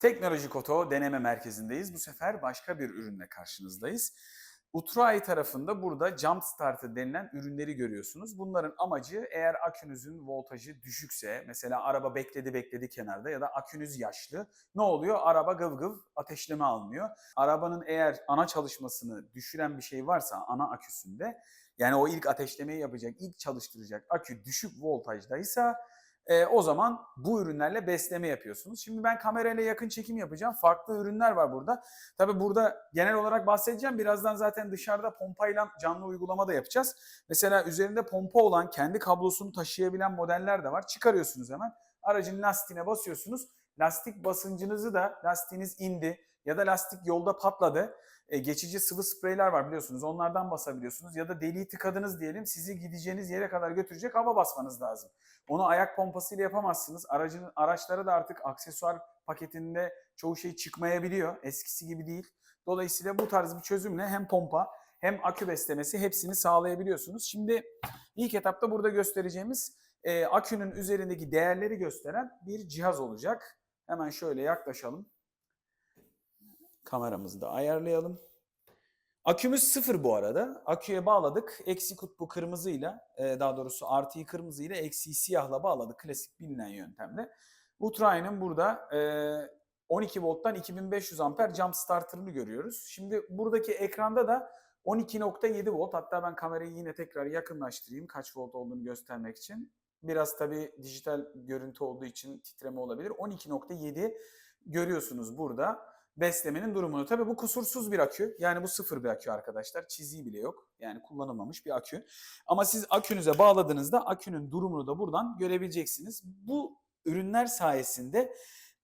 Teknolojik Oto deneme merkezindeyiz. Bu sefer başka bir ürünle karşınızdayız. Utruay tarafında burada Jump Starter denilen ürünleri görüyorsunuz. Bunların amacı eğer akünüzün voltajı düşükse, mesela araba bekledi bekledi kenarda ya da akünüz yaşlı, ne oluyor? Araba gıv gıv ateşleme almıyor. Arabanın eğer ana çalışmasını düşüren bir şey varsa ana aküsünde, yani o ilk ateşlemeyi yapacak, ilk çalıştıracak akü düşük voltajdaysa e, o zaman bu ürünlerle besleme yapıyorsunuz. Şimdi ben kamerayla yakın çekim yapacağım. Farklı ürünler var burada. Tabi burada genel olarak bahsedeceğim. Birazdan zaten dışarıda pompayla canlı uygulama da yapacağız. Mesela üzerinde pompa olan, kendi kablosunu taşıyabilen modeller de var. Çıkarıyorsunuz hemen. Aracın lastiğine basıyorsunuz. Lastik basıncınızı da lastiğiniz indi ya da lastik yolda patladı. E, geçici sıvı spreyler var biliyorsunuz. Onlardan basabiliyorsunuz. Ya da deliği tıkadınız diyelim. Sizi gideceğiniz yere kadar götürecek hava basmanız lazım. Onu ayak pompasıyla yapamazsınız. Aracın araçlara da artık aksesuar paketinde çoğu şey çıkmayabiliyor. Eskisi gibi değil. Dolayısıyla bu tarz bir çözümle hem pompa hem akü beslemesi hepsini sağlayabiliyorsunuz. Şimdi ilk etapta burada göstereceğimiz e, akünün üzerindeki değerleri gösteren bir cihaz olacak. Hemen şöyle yaklaşalım. Kameramızı da ayarlayalım. Akümüz sıfır bu arada. Aküye bağladık. Eksi kutbu kırmızıyla, e, daha doğrusu artıyı kırmızıyla, eksiği siyahla bağladık. Klasik bilinen yöntemle. Ultra'nın burada e, 12 volttan 2500 amper jump starter'ını görüyoruz. Şimdi buradaki ekranda da 12.7 volt. Hatta ben kamerayı yine tekrar yakınlaştırayım kaç volt olduğunu göstermek için. Biraz tabii dijital görüntü olduğu için titreme olabilir. 12.7 görüyorsunuz burada beslemenin durumunu. Tabii bu kusursuz bir akü. Yani bu sıfır bir akü arkadaşlar. Çiziği bile yok. Yani kullanılmamış bir akü. Ama siz akünüze bağladığınızda akünün durumunu da buradan görebileceksiniz. Bu ürünler sayesinde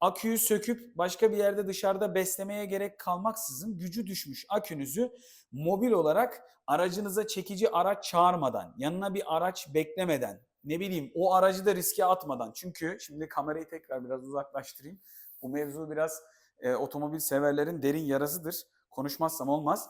aküyü söküp başka bir yerde dışarıda beslemeye gerek kalmaksızın gücü düşmüş akünüzü mobil olarak aracınıza çekici araç çağırmadan, yanına bir araç beklemeden, ne bileyim o aracı da riske atmadan. Çünkü şimdi kamerayı tekrar biraz uzaklaştırayım. Bu mevzu biraz e, otomobil severlerin derin yarasıdır. Konuşmazsam olmaz.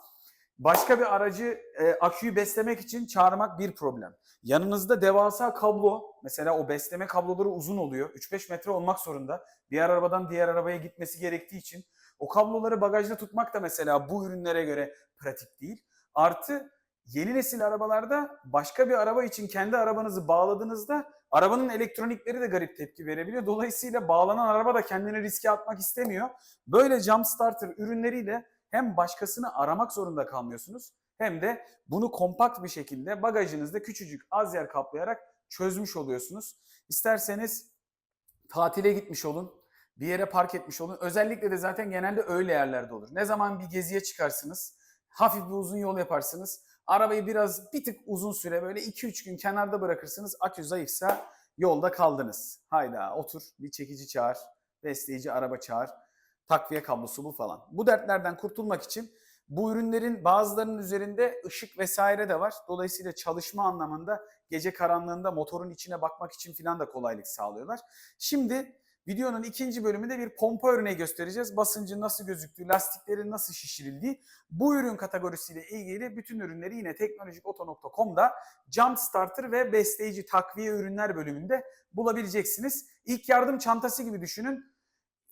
Başka bir aracı e, aküyü beslemek için çağırmak bir problem. Yanınızda devasa kablo, mesela o besleme kabloları uzun oluyor. 3-5 metre olmak zorunda. Diğer arabadan diğer arabaya gitmesi gerektiği için. O kabloları bagajda tutmak da mesela bu ürünlere göre pratik değil. Artı yeni nesil arabalarda başka bir araba için kendi arabanızı bağladığınızda arabanın elektronikleri de garip tepki verebiliyor. Dolayısıyla bağlanan araba da kendini riske atmak istemiyor. Böyle jump starter ürünleriyle hem başkasını aramak zorunda kalmıyorsunuz hem de bunu kompakt bir şekilde bagajınızda küçücük az yer kaplayarak çözmüş oluyorsunuz. İsterseniz tatile gitmiş olun, bir yere park etmiş olun. Özellikle de zaten genelde öyle yerlerde olur. Ne zaman bir geziye çıkarsınız, hafif bir uzun yol yaparsınız. Arabayı biraz bir tık uzun süre böyle 2-3 gün kenarda bırakırsınız. Akü zayıfsa yolda kaldınız. Hayda otur bir çekici çağır, besleyici araba çağır, takviye kablosu bu falan. Bu dertlerden kurtulmak için bu ürünlerin bazılarının üzerinde ışık vesaire de var. Dolayısıyla çalışma anlamında gece karanlığında motorun içine bakmak için filan da kolaylık sağlıyorlar. Şimdi videonun ikinci bölümünde bir pompa örneği göstereceğiz. Basıncın nasıl gözüktüğü, lastiklerin nasıl şişirildiği. Bu ürün kategorisiyle ilgili bütün ürünleri yine teknolojikoto.com'da Jump Starter ve besleyici takviye ürünler bölümünde bulabileceksiniz. İlk yardım çantası gibi düşünün.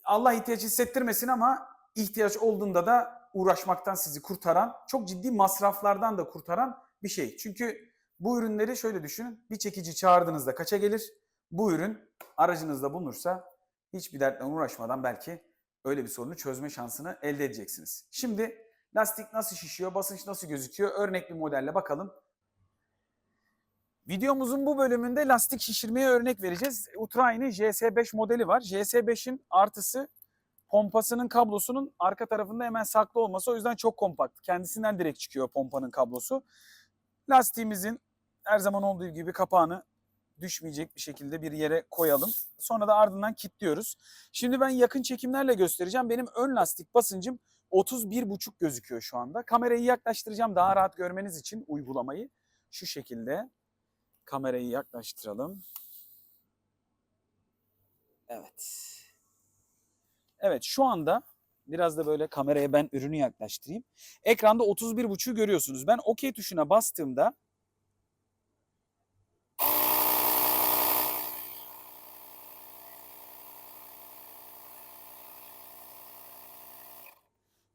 Allah ihtiyaç hissettirmesin ama ihtiyaç olduğunda da uğraşmaktan sizi kurtaran, çok ciddi masraflardan da kurtaran bir şey. Çünkü bu ürünleri şöyle düşünün. Bir çekici çağırdığınızda kaça gelir? Bu ürün aracınızda bulunursa hiçbir dertle uğraşmadan belki öyle bir sorunu çözme şansını elde edeceksiniz. Şimdi lastik nasıl şişiyor, basınç nasıl gözüküyor örnek bir modelle bakalım. Videomuzun bu bölümünde lastik şişirmeye örnek vereceğiz. Ultra'nın JS5 modeli var. JS5'in artısı pompasının kablosunun arka tarafında hemen saklı olması o yüzden çok kompakt. Kendisinden direkt çıkıyor pompanın kablosu. Lastiğimizin her zaman olduğu gibi kapağını düşmeyecek bir şekilde bir yere koyalım. Sonra da ardından kilitliyoruz. Şimdi ben yakın çekimlerle göstereceğim. Benim ön lastik basıncım 31,5 gözüküyor şu anda. Kamerayı yaklaştıracağım daha rahat görmeniz için uygulamayı. Şu şekilde kamerayı yaklaştıralım. Evet. Evet şu anda biraz da böyle kameraya ben ürünü yaklaştırayım. Ekranda 31.5'u görüyorsunuz. Ben OK tuşuna bastığımda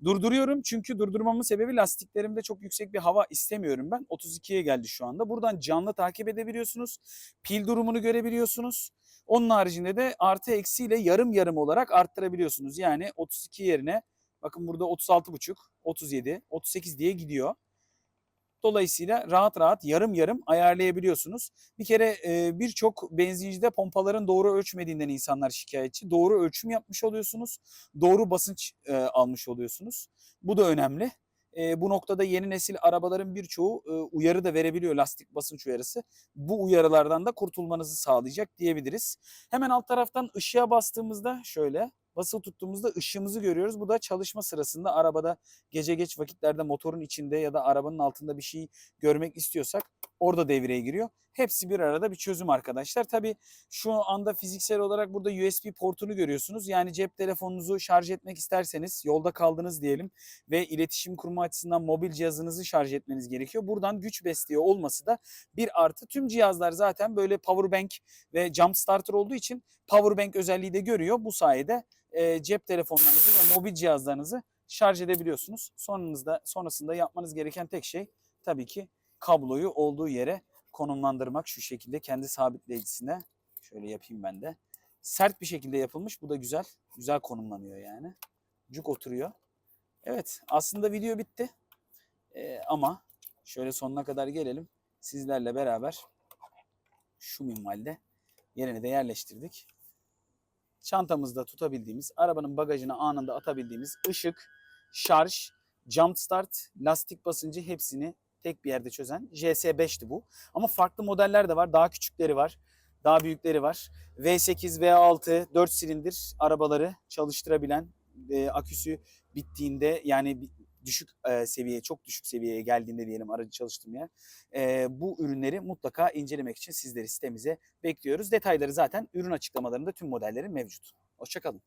Durduruyorum çünkü durdurmamın sebebi lastiklerimde çok yüksek bir hava istemiyorum ben. 32'ye geldi şu anda. Buradan canlı takip edebiliyorsunuz. Pil durumunu görebiliyorsunuz. Onun haricinde de artı eksiyle yarım yarım olarak arttırabiliyorsunuz. Yani 32 yerine bakın burada 36,5, 37, 38 diye gidiyor. Dolayısıyla rahat rahat yarım yarım ayarlayabiliyorsunuz. Bir kere e, birçok benzincide pompaların doğru ölçmediğinden insanlar şikayetçi. Doğru ölçüm yapmış oluyorsunuz. Doğru basınç e, almış oluyorsunuz. Bu da önemli. E, bu noktada yeni nesil arabaların birçoğu e, uyarı da verebiliyor lastik basınç uyarısı. Bu uyarılardan da kurtulmanızı sağlayacak diyebiliriz. Hemen alt taraftan ışığa bastığımızda şöyle basılı tuttuğumuzda ışığımızı görüyoruz. Bu da çalışma sırasında arabada gece geç vakitlerde motorun içinde ya da arabanın altında bir şey görmek istiyorsak orada devreye giriyor. Hepsi bir arada bir çözüm arkadaşlar. Tabii şu anda fiziksel olarak burada USB portunu görüyorsunuz. Yani cep telefonunuzu şarj etmek isterseniz yolda kaldınız diyelim ve iletişim kurma açısından mobil cihazınızı şarj etmeniz gerekiyor. Buradan güç besliyor olması da bir artı. Tüm cihazlar zaten böyle power bank ve jump starter olduğu için power bank özelliği de görüyor. Bu sayede e, cep telefonlarınızı ve mobil cihazlarınızı şarj edebiliyorsunuz. Sonrasında, sonrasında yapmanız gereken tek şey tabii ki kabloyu olduğu yere konumlandırmak şu şekilde kendi sabitleyicisine. Şöyle yapayım ben de. Sert bir şekilde yapılmış. Bu da güzel. Güzel konumlanıyor yani. Cuk oturuyor. Evet aslında video bitti. Ee, ama şöyle sonuna kadar gelelim. Sizlerle beraber şu minvalde yerine de yerleştirdik. Çantamızda tutabildiğimiz, arabanın bagajına anında atabildiğimiz ışık, şarj, jump start, lastik basıncı hepsini tek bir yerde çözen JS5'ti bu. Ama farklı modeller de var. Daha küçükleri var. Daha büyükleri var. V8, V6, 4 silindir arabaları çalıştırabilen e, aküsü bittiğinde yani düşük e, seviyeye, çok düşük seviyeye geldiğinde diyelim aracı çalıştırmaya e, bu ürünleri mutlaka incelemek için sizleri sitemize bekliyoruz. Detayları zaten ürün açıklamalarında tüm modellerin mevcut. Hoşçakalın.